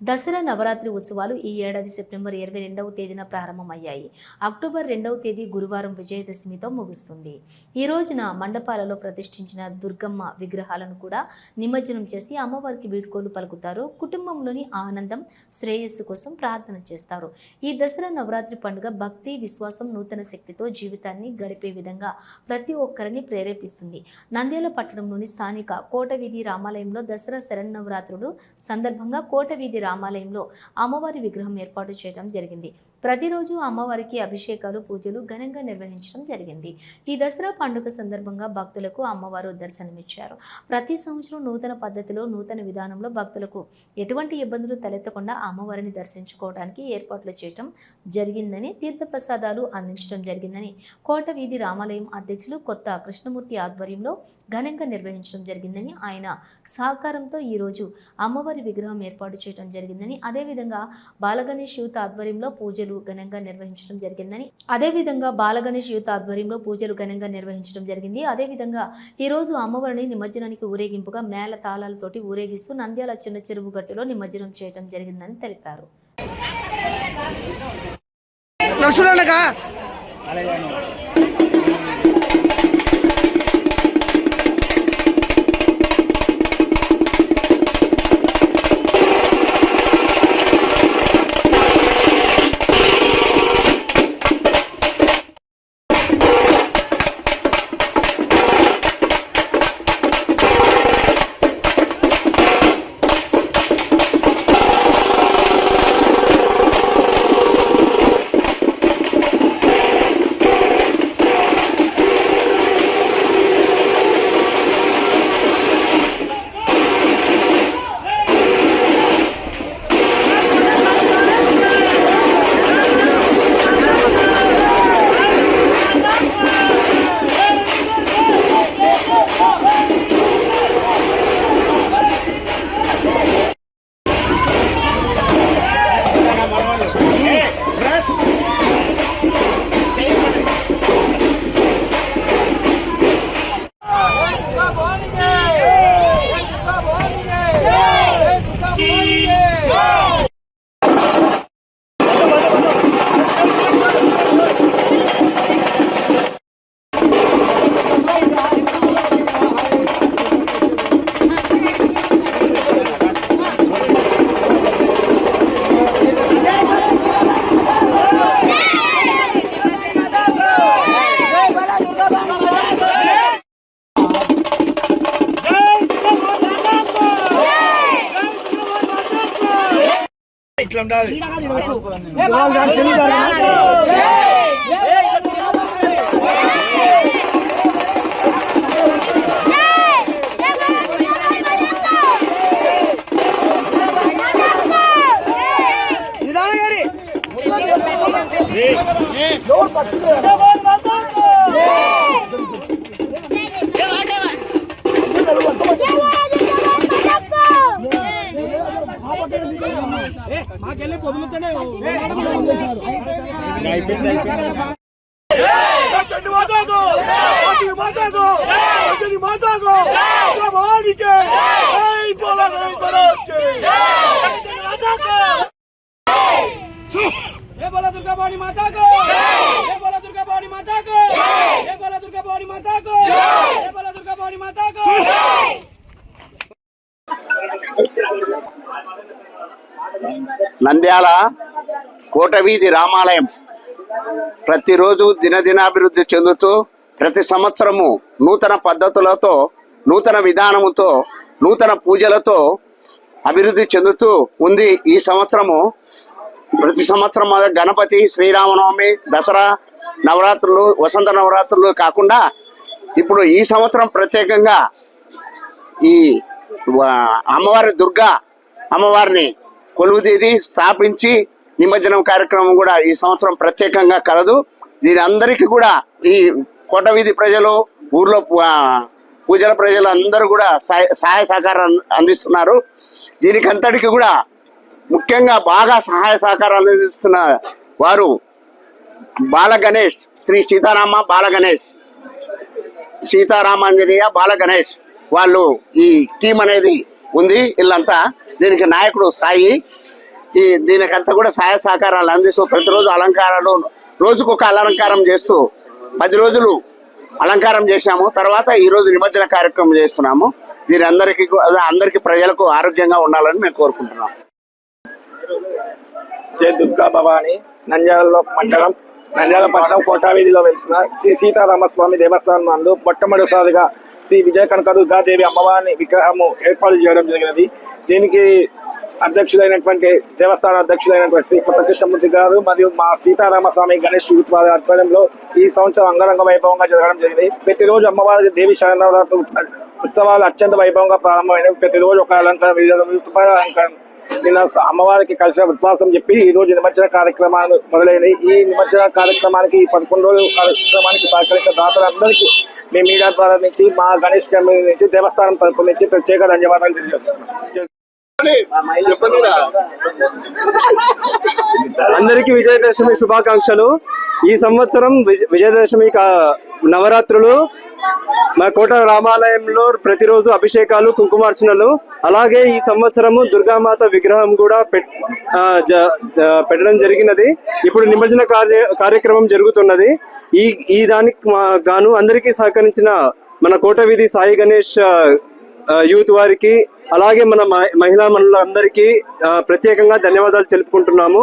దసరా నవరాత్రి ఉత్సవాలు ఈ ఏడాది సెప్టెంబర్ ఇరవై రెండవ తేదీన ప్రారంభమయ్యాయి. అక్టోబర్ రెండవ తేదీ గురువారం విజయదశమితో ముగుస్తుంది. ఈ రోజున మండపాలలో ప్రతిష్ఠించిన దుర్గమ్మ విగ్రహాలను కూడా నిమజ్జనం చేసి అమ్మవారికి వీడ్కోలు పలుకుతారు. కుటుంబంలోని ఆనందం శ్రేయస్సు కోసం ప్రార్థన చేస్తారు. ఈ దసరా నవరాత్రి పండుగ భక్తి విశ్వాసం నూతన శక్తితో జీవితాన్ని గడిపే విధంగా ప్రతి ఒక్కరిని ప్రేరేపిస్తుంది. నంద్యాల పట్టణంలోని స్థానిక కోటవీధి రామాలయంలో దసరా శరన్నవరాత్రులు సందర్భంగా కోటవీధి రామాలయంలో అమ్మవారి విగ్రహం ఏర్పాటు చేయడం జరిగింది. ప్రతిరోజు అమ్మవారికి అభిషేకాలు పూజలు ఘనంగా నిర్వహించడం జరిగింది. ఈ దసరా పండుగ సందర్భంగా భక్తులకు అమ్మవారు దర్శనమిచ్చారు. ప్రతి సంవత్సరం నూతన పద్ధతిలో నూతన విధానంలో భక్తులకు ఎటువంటి ఇబ్బందులు తలెత్తకుండా అమ్మవారిని దర్శించుకోవడానికి ఏర్పాట్లు చేయటం జరిగిందని తీర్థప్రసాదాలు అందించడం జరిగిందని కోట వీధి రామాలయం అధ్యక్షులు కొత్త కృష్ణమూర్తి ఆధ్వర్యంలో ఘనంగా నిర్వహించడం జరిగిందని ఆయన సహకారంతో ఈరోజు అమ్మవారి విగ్రహం ఏర్పాటు చేయడం జరిగిందని అదేవిధంగా బాలగణేష్ యూత్ ఆధ్వర్యంలో పూజలు ఘనంగా నిర్వహించడం జరిగిందని అదేవిధంగా బాలగణేష్ యూత్ ఆధ్వర్యంలో పూజలు ఘనంగా నిర్వహించడం జరిగింది. అదేవిధంగా ఈ రోజు అమ్మవారిని నిమజ్జనానికి ఊరేగింపుగా మేళ తాళాలతోటి ఊరేగిస్తూ నంద్యాల చిన్న చెరువు గట్టులో నిమజ్జనం చేయడం జరిగిందని తెలిపారు. నడుచున్నానుగా ఉండాలి चंडी నంద్యాల కోటవీధి రామాలయం ప్రతిరోజు దినదినాభివృద్ధి చెందుతూ ప్రతి సంవత్సరము నూతన పద్ధతులతో నూతన విధానముతో నూతన పూజలతో అభివృద్ధి చెందుతూ ఉంది ఈ సంవత్సరము. ప్రతి సంవత్సరం గణపతి శ్రీరామనవమి దసరా నవరాత్రులు వసంత నవరాత్రులు కాకుండా ఇప్పుడు ఈ సంవత్సరం ప్రత్యేకంగా ఈ అమ్మవారి దుర్గా అమ్మవారిని కొలువుదీరి స్థాపించి నిమజ్జనం కార్యక్రమం కూడా ఈ సంవత్సరం ప్రత్యేకంగా కలదు. దీని అందరికీ కూడా ఈ కోటవీధి ప్రజలు ఊర్లో పూజల ప్రజలు అందరూ కూడా సహాయ సహాయ సహకారం అందిస్తున్నారు. దీనికి అంతటికి కూడా ముఖ్యంగా బాగా సహాయ సహకారాలు అందిస్తున్న వారు బాల గణేష్ శ్రీ సీతారామ బాల గణేష్ సీతారామాంజనేయ బాల గణేష్ వాళ్ళు ఈ టీం అనేది ఉంది. వీళ్ళంతా దీనికి నాయకుడు సాయి. ఈ దీనికంతా కూడా సహాయ సహకారాలు అందిస్తూ ప్రతిరోజు అలంకారాలు రోజుకొక అలంకారం చేస్తూ పది రోజులు అలంకారం చేశాము. తర్వాత ఈ రోజు నిమజ్జన కార్యక్రమం చేస్తున్నాము. దీని అందరికీ అందరికీ ప్రజలకు ఆరోగ్యంగా ఉండాలని మేము కోరుకుంటున్నాం. జై దుర్గా భవాని నంద్యాలలో మండలం నంద్యాల పట్టణం కోటా వీధిలో వెలిసిన శ్రీ సీతారామస్వామి దేవస్థానం నందు మొట్టమొదటిసారిగా శ్రీ విజయ కనక దుర్గాదేవి అమ్మవారిని విగ్రహము ఏర్పాటు చేయడం జరిగినది. దీనికి అధ్యక్షులైనటువంటి దేవస్థాన అధ్యక్షులైనటువంటి శ్రీ కొత్త కృష్ణమూర్తి గారు మరియు మా సీతారామస్వామి గణేష్ యూత్ వారి ఆధ్వర్యంలో ఈ సంవత్సరం అంగరంగ వైభవంగా జరగడం జరిగింది. ప్రతిరోజు అమ్మవారికి దేవి శరణవరాత్రి ఉత్సవాలు అత్యంత వైభవంగా ప్రారంభమైనవి. ప్రతిరోజు ఒక అలంకారం వివిధ నిన్న అమ్మవారికి కలిసిన ఉద్వాసం చెప్పి ఈ రోజు నిమజ్జన కార్యక్రమాలు మొదలైనవి. ఈ నిమజ్జన కార్యక్రమానికి ఈ పదకొండు రోజుల కార్యక్రమానికి సహకరించిన దాతలందరికీ మీ మీడియా ద్వారా నుంచి మా గణేష్ కమిటీ నుంచి దేవస్థానం తరపు నుంచి ప్రత్యేక ధన్యవాదాలు తెలియజేస్తున్నాం అందరికీ విజయదశమి శుభాకాంక్షలు. ఈ సంవత్సరం విజ- విజయదశమి కా- నవరాత్రులు మా కోట రామాలయంలో ప్రతిరోజు అభిషేకాలు కుంకుమార్చనలు అలాగే ఈ సంవత్సరము దుర్గామాత విగ్రహం కూడా పెట్- పెట్టడం జరిగినది. ఇప్పుడు నిమజ్జన కార్య కార్యక్రమం జరుగుతున్నది. ఈ ఈ దానికి మా- గాను అందరికీ సహకరించిన మన కోట వీధి సాయి గణేష్ యూత్ వారికి అలాగే మన మ- మహిళా మనులందరికీ అందరికీ ప్రత్యేకంగా ధన్యవాదాలు తెలుపుకుంటున్నాము.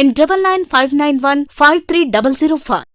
and double nine five nine one five three double zero five.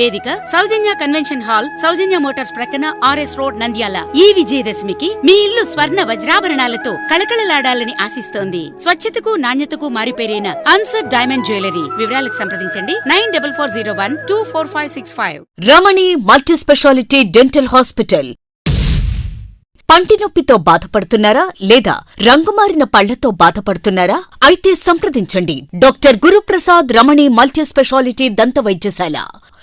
వేదిక Soujanya convention hall Soujanya motors ప్రక్కన ఆర్ఎస్ రోడ్ నంద్యాల. ఈ విజయదశమికి మీ ఇల్లు స్వర్ణ వజ్రాభరణాలతో కళకళలాడాలని ఆశిస్తోంది. స్వచ్ఛతకు నాణ్యతకు మారిపేరైన అన్సర్ డైమండ్ జ్యువెలరీ. వివరాలకు సంప్రదించండి nine double four zero one two four five six five. Ramani multi speciality dental hospital. పంటి నొప్పితో బాధపడుతున్నారా లేదా రంగుమారిన పళ్ళతో బాధపడుతున్నారా? అయితే సంప్రదించండి. Doctor Guruprasad Ramani multi speciality దంత వైద్యశాల